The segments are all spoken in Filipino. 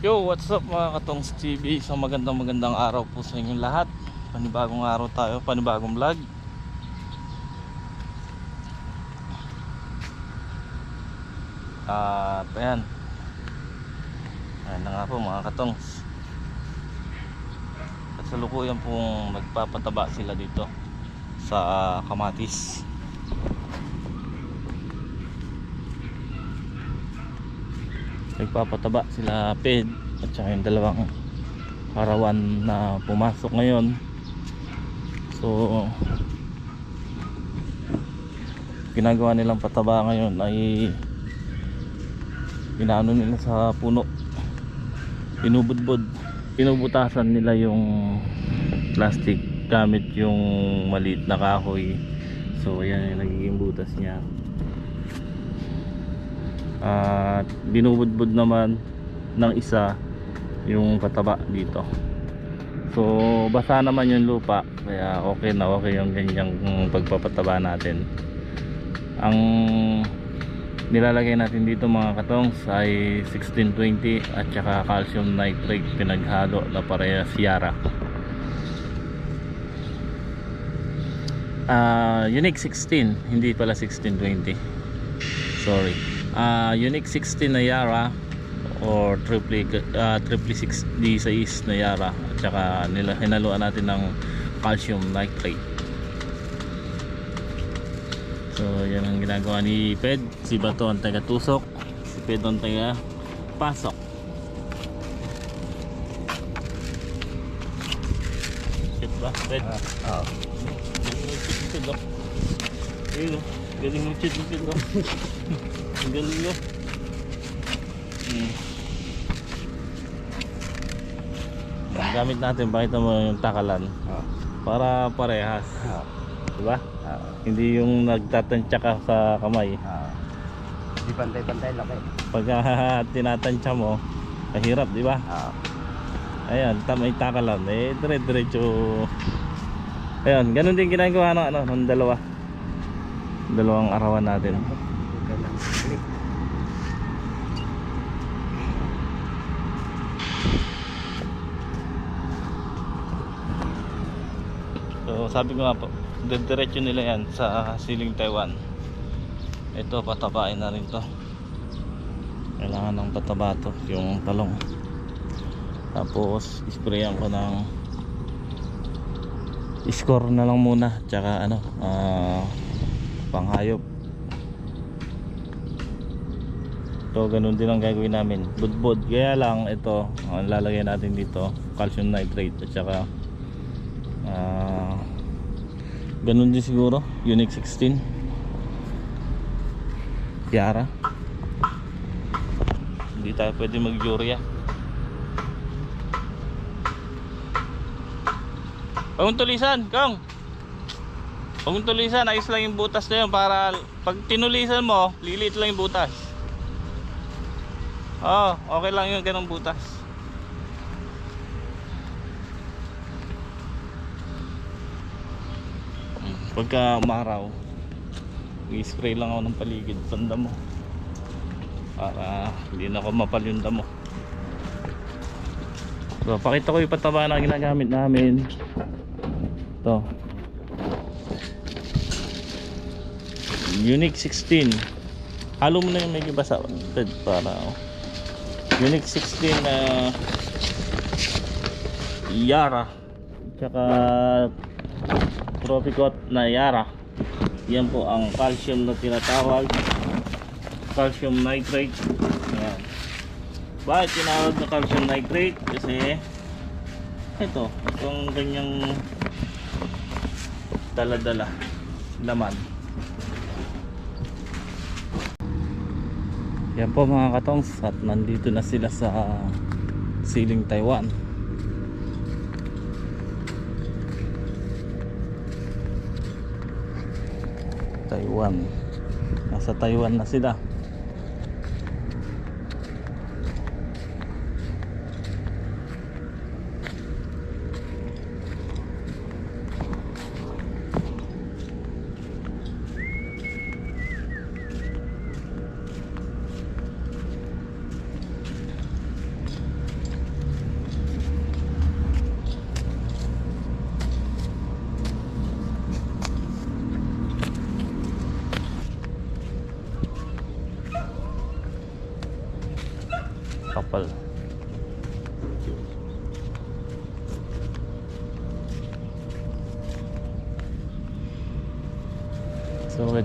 Yo, what's up mga katongs TV? Isang magandang magandang araw po sa inyong lahat. Panibagong araw tayo, panibagong vlog. At ayan. Ayan na nga po mga katongs. At sa lukuyan pong nagpapataba sila dito sa Kamatis. Nagpapataba sila Ped at saka yung dalawang parawan na pumasok ngayon. So ginagawa nilang pataba ngayon ay inaano nila sa puno. Pinubudbud pinubutasan nila yung plastic gamit yung maliit na kahoy. So yan yung nagiging butas niya at binubudbud naman ng isa yung pataba dito. So basa naman yung lupa. Kaya okay na okay yung ganyang pagpapataba natin. Ang nilalagay natin dito mga katongs ay 1620 at saka calcium nitrate pinaghalo na parehas Yara. Ah unique 16 hindi pala 1620 sorry uh, Unique 16 na Yara or triple uh, triple 6D size na Yara at saka nila hinaluan natin ng calcium nitrate so yan ang ginagawa ni Ped si Bato ang taga tusok si Ped ang taga pasok shit ba Ped? Oo. Oh. Galing ng shit ng Ped. Ang galing. Hmm. Ang gamit natin, pakita mo yung takalan Oo. para parehas. Oo. Diba? Oo. Hindi yung nagtatansya ka sa kamay. Hindi pantay-pantay laki. Pag tinatansya mo, kahirap, di ba? Oo. Ayan, tama yung takalan. Eh, dire-diretso. Ayan, ganun din ginagawa ng, ano, ng dalawa. Dalawang arawan natin. Huwag lang. Click. So sabi ko nga po, diretso nila yan sa siling Taiwan. Ito patabain na rin to. Kailangan ng pataba to, yung talong. Tapos isprayan ko ng score na lang muna tsaka ano ah, panghayop ito ganun din ang gagawin namin budbud kaya lang ito ang lalagay natin dito calcium nitrate at saka Ah, ganun din siguro, Unique 16. Yara. Hindi tayo pwede mag-urea. Huwag mong tulisan, Kong. Huwag mong tulisan, ayos lang yung butas na yun para pag tinulisan mo, liliit lang yung butas. Oo, okay lang yung ganong butas. Pagka umaraw, i-spray lang ako ng paligid banda mo. Para hindi na ako mapal yung damo. So, pakita ko yung pataba na ginagamit namin. Ito. Unique 16. Halo mo na yung medyo basa. Para oh. Unique 16 na Yara. Tsaka Tropicot na Yara. Yan po ang calcium na tinatawag. Calcium nitrate. Ayan. Bakit tinawag na calcium nitrate? Kasi ito, itong ganyang dala-dala laman. Yan po mga katongs at nandito na sila sa Siling Taiwan. Taiwan. Nasa Taiwan na sila.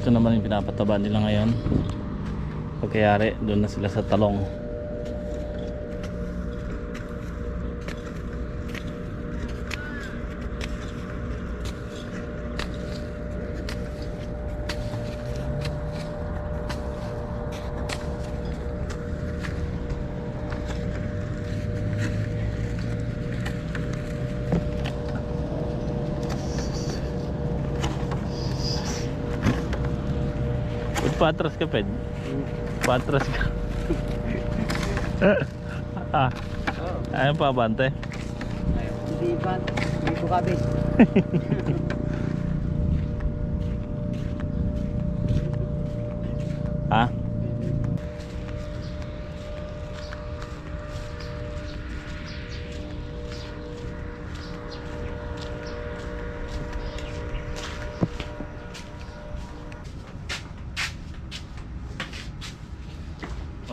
Ito naman yung pinapataba nila ngayon. Pagkayari, doon na sila sa talong. Patras ka, Ped? Patras ka. ah, Oo. ayaw pa bante. Hindi pa. Hindi ko kabit.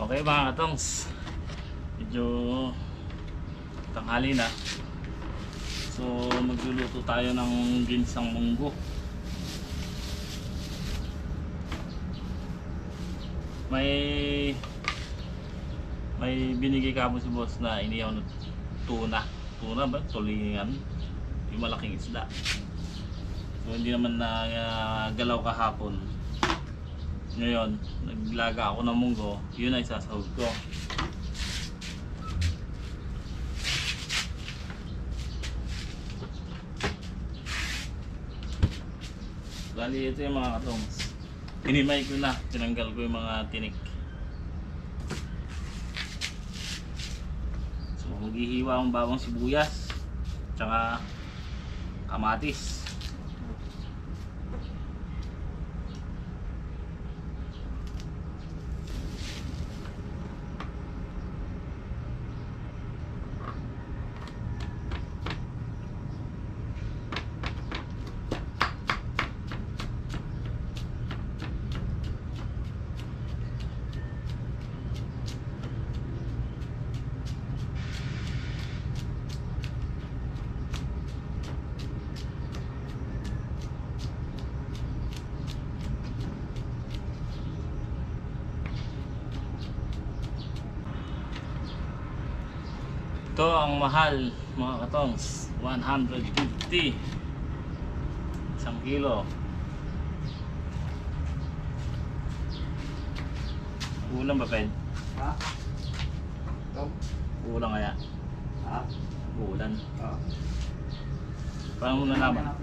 Okay mga katongs. Medyo tanghali na. So magluluto tayo ng ginsang munggo. May May binigay ka mo si boss na iniyaw na tuna. Tuna ba? Tulingan. Yung malaking isda. So hindi naman na ah, galaw kahapon ngayon, naglaga ako ng munggo, yun ay sasahog ko. Bali, ito yung mga katongs. Hinimay ko na, tinanggal ko yung mga tinik. So, maghihiwa ang bawang sibuyas, tsaka kamatis. Ito ang mahal mga katongs 150 Isang kilo Ulam ba Ped? Ha? Ulam kaya? Ha? Ulan Oo. Paano mo nalaman?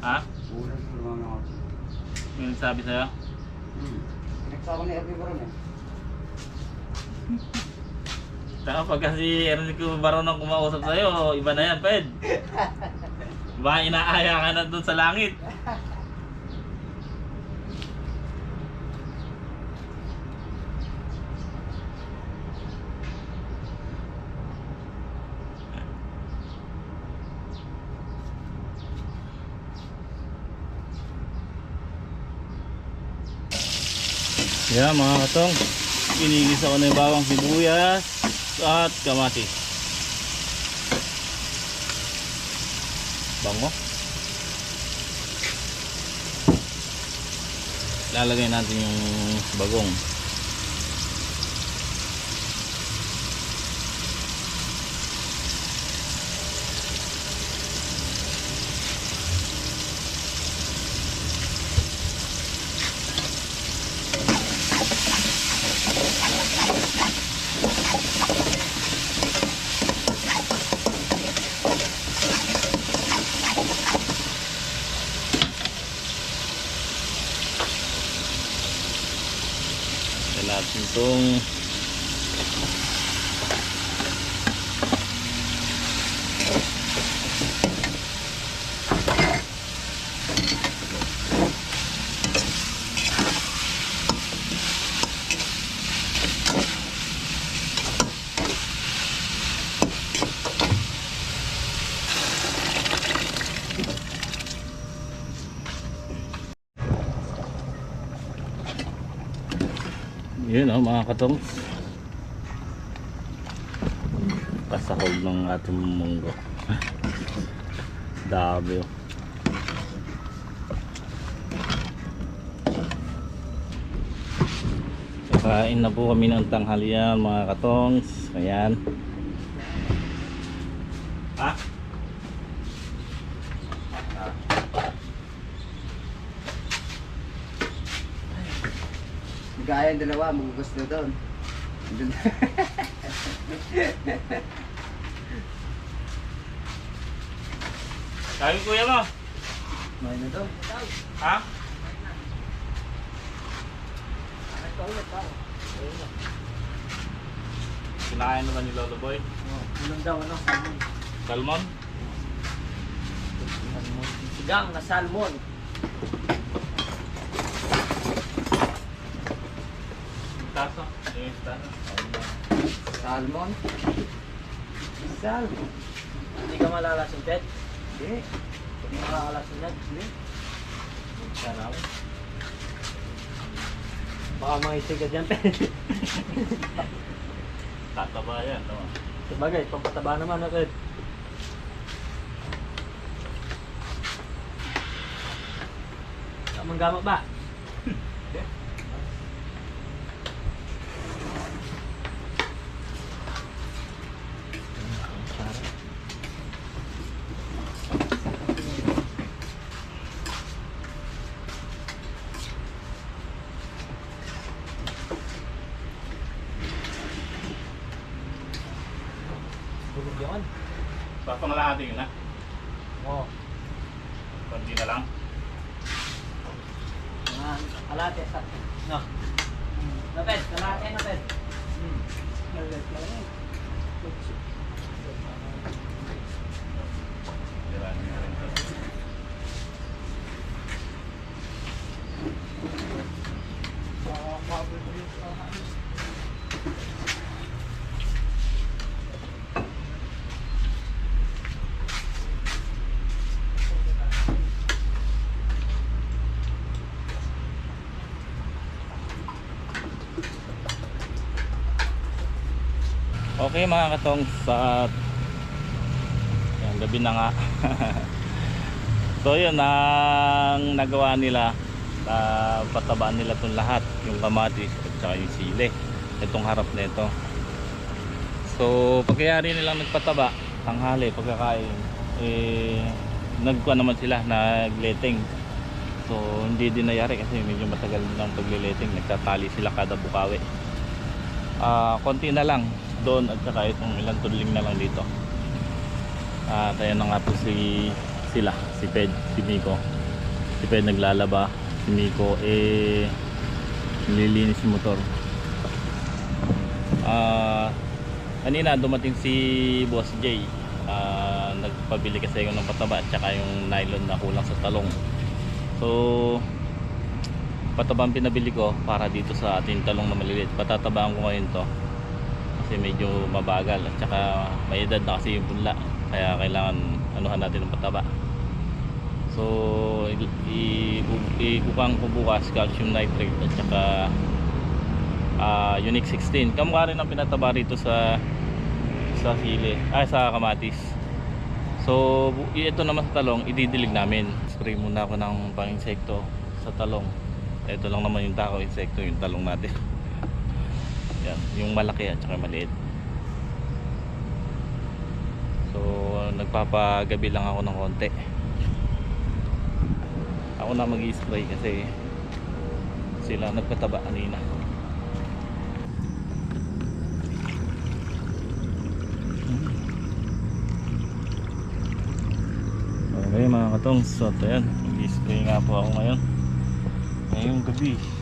Ha? Ulan ko naman ako. May nagsabi sa'yo? Hmm. Nagsama ni Ernie Baron eh. Taka pag kasi Enrico Baron ang kumausap sa'yo. Iba na yan Ped Baka inaaya ka na dun sa langit. Yan mga katong. Pinigis ako yung bawang sibuyas At kamatis. Bango. Lalagay natin yung bagong Yan natin itong Yun oh mga katong kasahog ng ating munggo. Dami oh. Kain na po kami ng tanghalian mga katongs. Ayan. Ha? Gaya yung dalawa, magugusto doon. Doon. Kain kuya mo. May na doon. Ha? Kinain naman ni Lolo Boy. Ulam daw, ano? Salmon. Salmon? Salmon. Sigang na salmon. Taso. Yung taso. Salmon. Salmon. Hindi ka malalasing, Ted? Hindi. Hindi ka makakalasing, Ted? Hindi. Sarap. Baka maisig ka dyan, Ted. Tataba yan. No? Sabagay, pampataba naman, Ted? Manggama ba? Tulog yun. Papangalahati yun na. Oo. Kunti na lang. Mga kalate sa... No. Naped, kalate, naped. Hmm. Marami na rin Okay mga katong sa yan, gabi na nga. so yun ang nagawa nila na patabaan nila itong lahat yung kamatis at saka yung sili itong harap nito so pagkayari nilang nagpataba tanghali pagkakain eh nagkuha naman sila nagleteng so hindi din nayari kasi medyo matagal ng paglileteng nagtatali sila kada bukawi. Ah konti na lang doon at saka itong ilang tudling na lang dito. At ayan na nga po si sila si Ped si Miko si Ped naglalaba si Miko eh nililinis yung motor. Ah kanina dumating si Boss J ah nagpabili kasi ako ng pataba at saka yung nylon na kulang sa talong. So patabang pinabili ko para dito sa ating talong na maliliit. Patatabaan ko ngayon to kasi medyo mabagal at saka may edad na kasi yung punla kaya kailangan anuhan natin ng pataba. So ibukang ko bukas calcium nitrate at saka ah, unique 16 kamukha rin ang pinataba rito sa sa sili ay sa kamatis. So ito naman sa talong ididilig namin. Spray muna ako ng pang insekto sa talong. Ito lang naman yung tako insekto yung talong natin yan, yung malaki at saka maliit. So, nagpapagabi lang ako ng konti. Ako na mag-spray kasi sila nagpataba kanina. Okay mga katong, so ito yan. Mag-spray nga po ako ngayon. Ngayong gabi.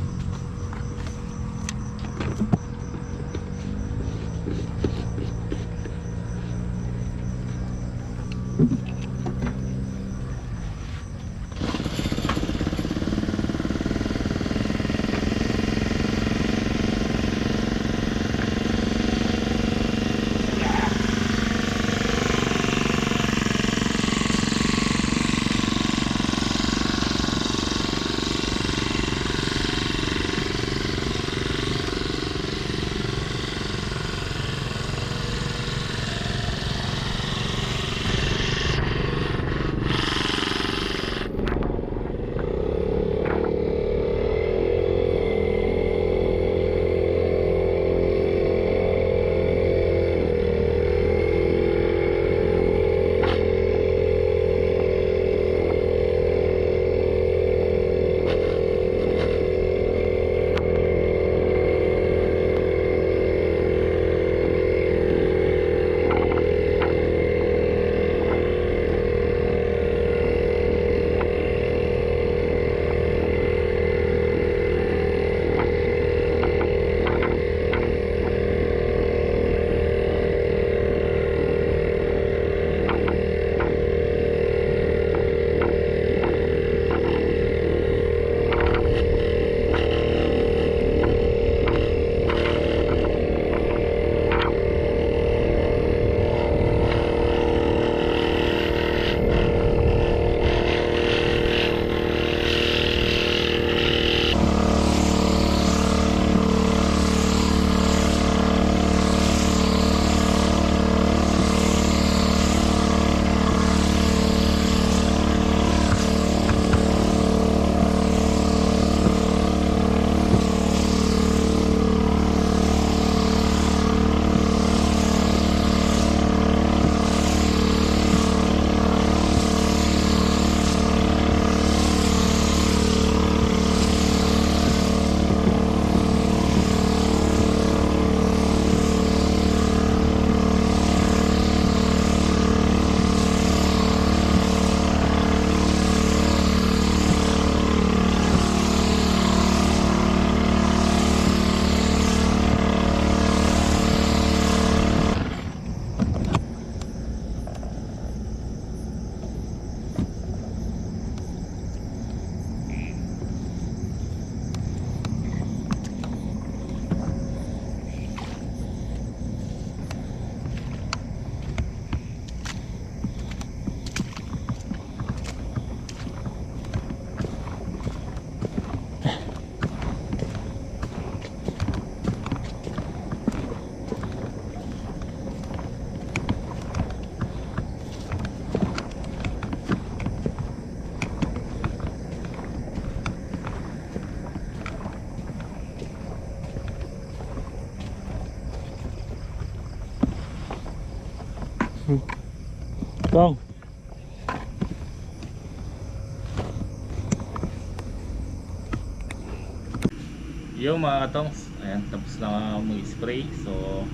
Yo mga katongs, ayan tapos na mag-spray. So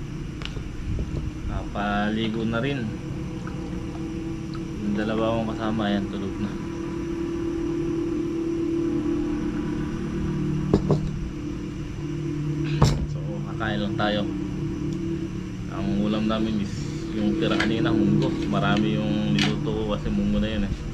napaligo na rin. Yung dalawa akong kasama ayan tulog na. So kakain lang tayo. Ang ulam namin is yung tira kanina munggo. Marami yung niluto ko kasi munggo na yun eh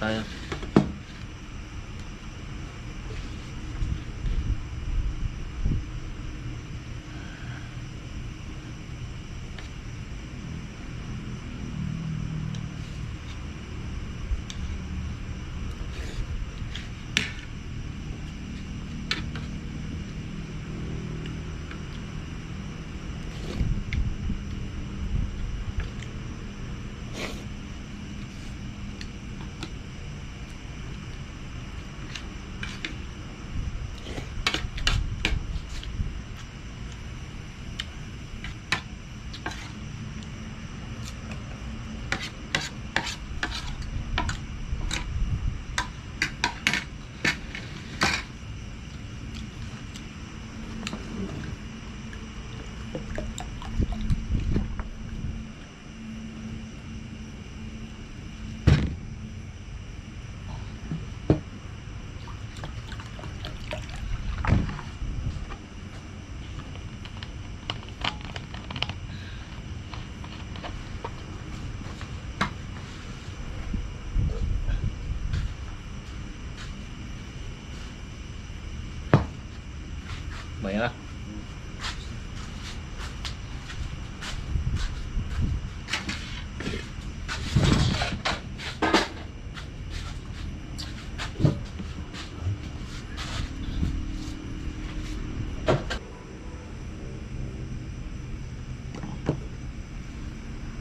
tayo. Na.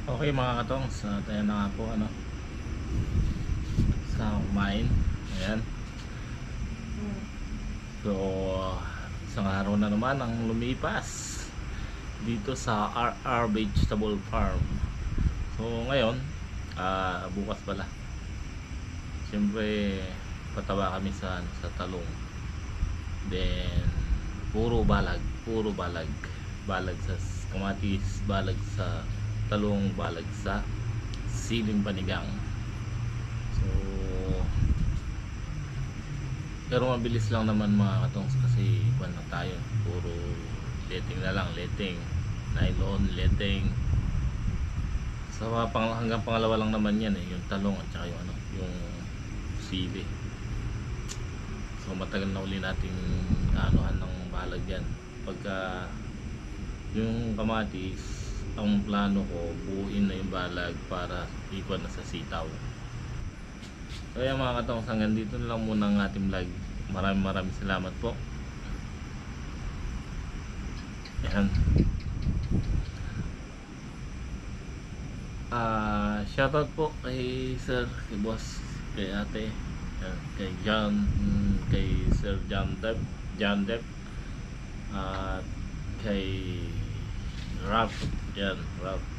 Okay mga katong, sa tayo na nga po ano sa kumain. Ayan. So, araw na naman ang lumipas dito sa RR Vegetable Farm. So, ngayon, ah bukas pala. Siyempre, pataba kami sa, ano, sa talong. Then, puro balag. Puro balag. Balag sa kamatis, balag sa talong, balag sa siling panigang. So, pero mabilis lang naman mga katongs kasi iwan na tayo. Puro letting na lang, letting. Nylon, letting. Sa mga pang, hanggang pangalawa lang naman yan eh, yung talong at saka yung ano, yung sili. So matagal na uli nating anuhan ng balag yan. Pagka yung kamatis, ang plano ko, buuin na yung balag para ikwan na sa sitaw. Yan mga katong hanggang dito na lang muna ang ating vlog. Maraming maraming salamat po. Yan. Ah, shoutout po kay Sir, kay Boss, kay Ate, kay John, mm, kay Sir John Depp, John Depp, at kay Ralph, yan, Ralph.